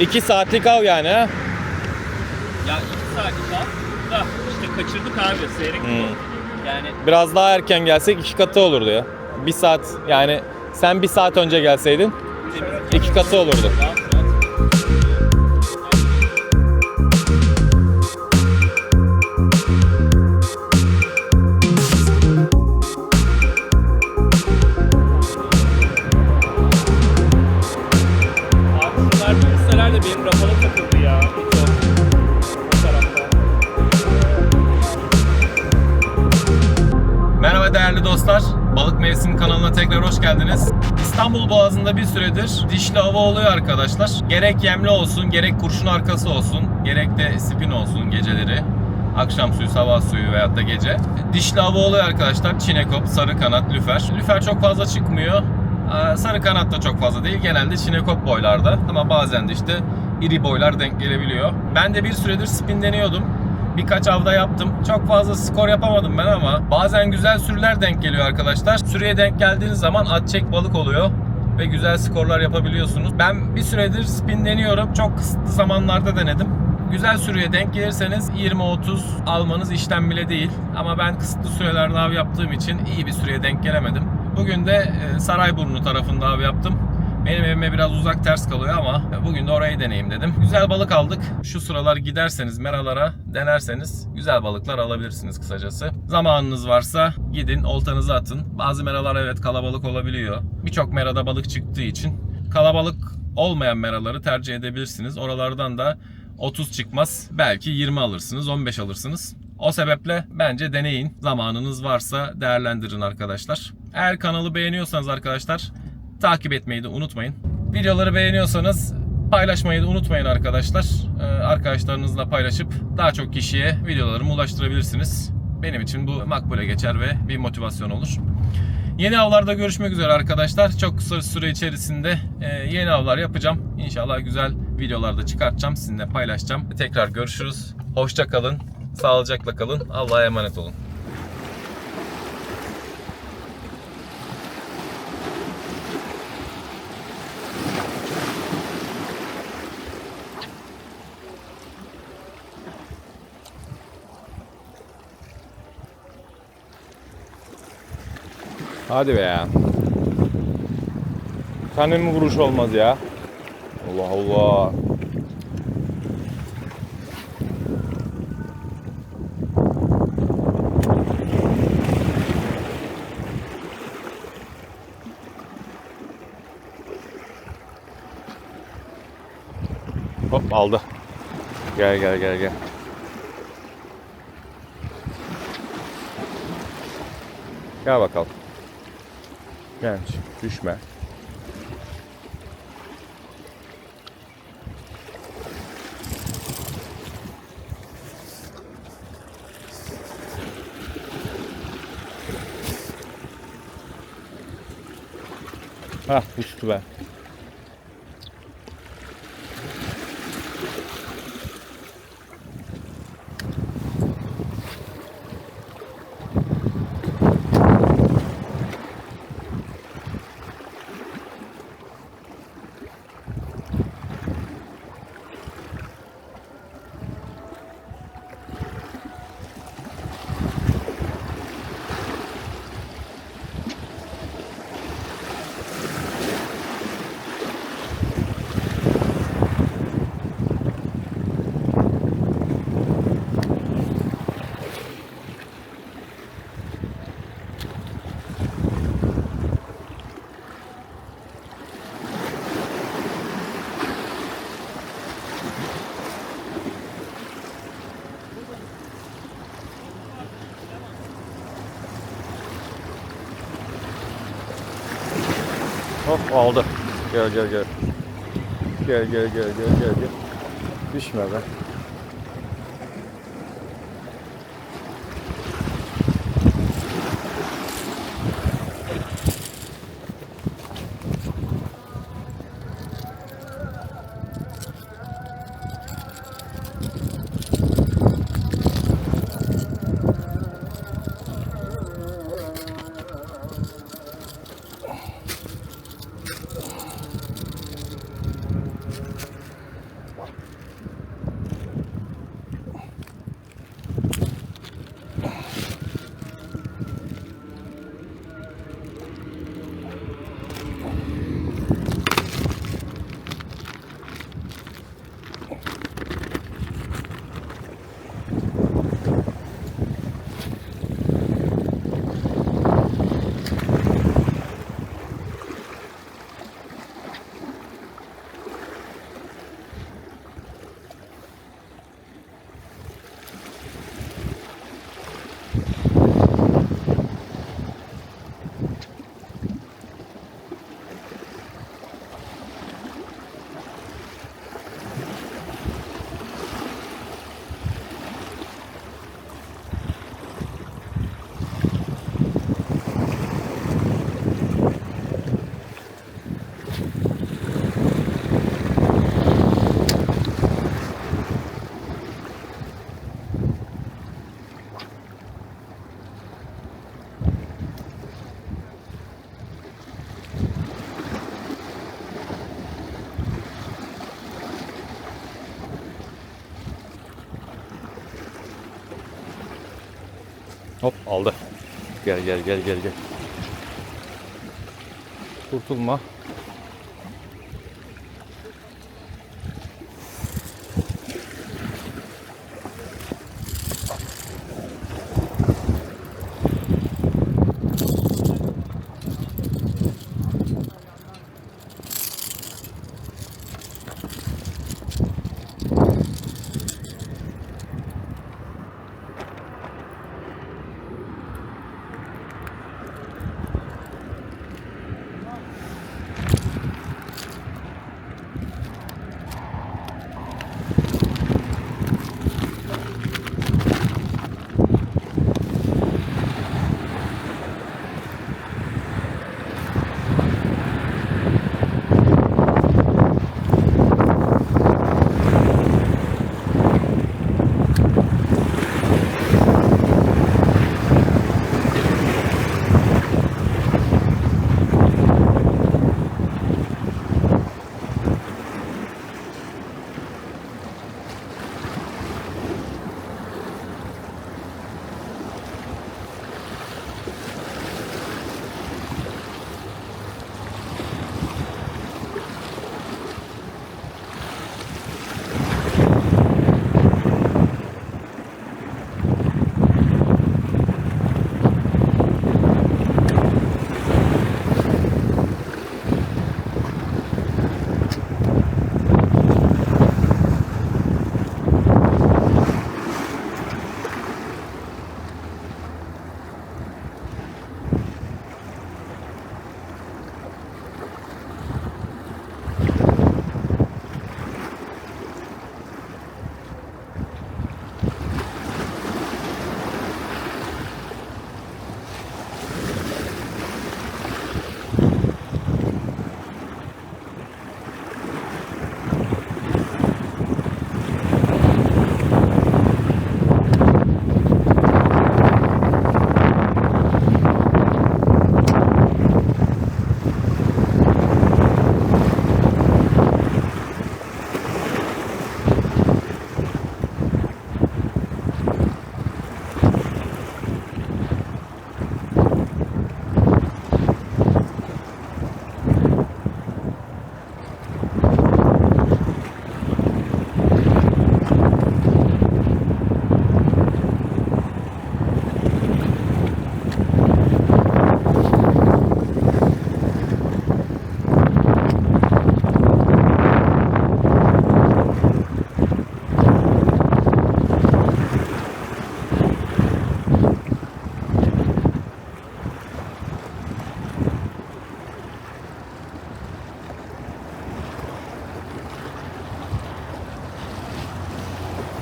2 saatlik av yani ha? Ya 2 saatlik daha da işte kaçırdık abi seyrek Hmm. Yani Biraz daha erken gelsek iki katı olurdu ya. Bir saat yani sen bir saat önce gelseydin iki katı olurdu. rahat rahat. Değerli dostlar. Balık Mevsim kanalına tekrar hoş geldiniz. İstanbul Boğazı'nda bir süredir dişli hava oluyor arkadaşlar. Gerek yemli olsun, gerek kurşun arkası olsun, gerek de spin olsun geceleri. Akşam suyu, sabah suyu veyahut da gece. Dişli hava oluyor arkadaşlar. Çinekop, sarı kanat, lüfer. Lüfer çok fazla çıkmıyor. Sarı kanat da çok fazla değil. Genelde çinekop boylarda. Ama bazen de işte iri boylar denk gelebiliyor. Ben de bir süredir spin deniyordum. Birkaç avda yaptım. Çok fazla skor yapamadım ben ama bazen güzel sürüler denk geliyor arkadaşlar. Sürüye denk geldiğiniz zaman at çek balık oluyor ve güzel skorlar yapabiliyorsunuz. Ben bir süredir spin deniyorum. Çok kısıtlı zamanlarda denedim. Güzel sürüye denk gelirseniz 20-30 almanız işlem bile değil. Ama ben kısıtlı sürelerde av yaptığım için iyi bir süreye denk gelemedim. Bugün de e, Sarayburnu tarafında av yaptım. Benim evime biraz uzak ters kalıyor ama bugün de orayı deneyeyim dedim. Güzel balık aldık. Şu sıralar giderseniz meralara denerseniz güzel balıklar alabilirsiniz kısacası. Zamanınız varsa gidin oltanızı atın. Bazı meralar evet kalabalık olabiliyor. Birçok merada balık çıktığı için kalabalık olmayan meraları tercih edebilirsiniz. Oralardan da 30 çıkmaz. Belki 20 alırsınız, 15 alırsınız. O sebeple bence deneyin. Zamanınız varsa değerlendirin arkadaşlar. Eğer kanalı beğeniyorsanız arkadaşlar takip etmeyi de unutmayın. Videoları beğeniyorsanız paylaşmayı da unutmayın arkadaşlar. Ee, arkadaşlarınızla paylaşıp daha çok kişiye videolarımı ulaştırabilirsiniz. Benim için bu makbule geçer ve bir motivasyon olur. Yeni avlarda görüşmek üzere arkadaşlar. Çok kısa süre içerisinde e, yeni avlar yapacağım. İnşallah güzel videolarda çıkartacağım. Sizinle paylaşacağım. Tekrar görüşürüz. Hoşça kalın. Sağlıcakla kalın. Allah'a emanet olun. Hadi be ya. Tane mi vuruş olmaz ya? Allah Allah. Hop aldı. Gel gel gel gel. Gel bakalım. Genç, düşme. Hah düştü be. Hop aldı. Gel gel gel. Gel gel gel gel gel gel. Düşme be. Hop aldı. Gel gel gel gel gel. Kurtulma.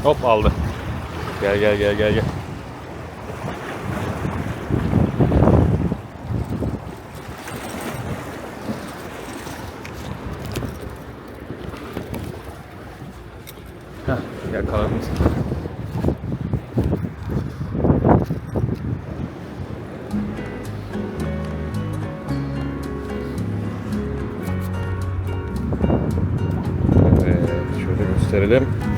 Hop aldı. Gel gel gel gel gel. Heh, yakaladım seni. Evet, şöyle gösterelim.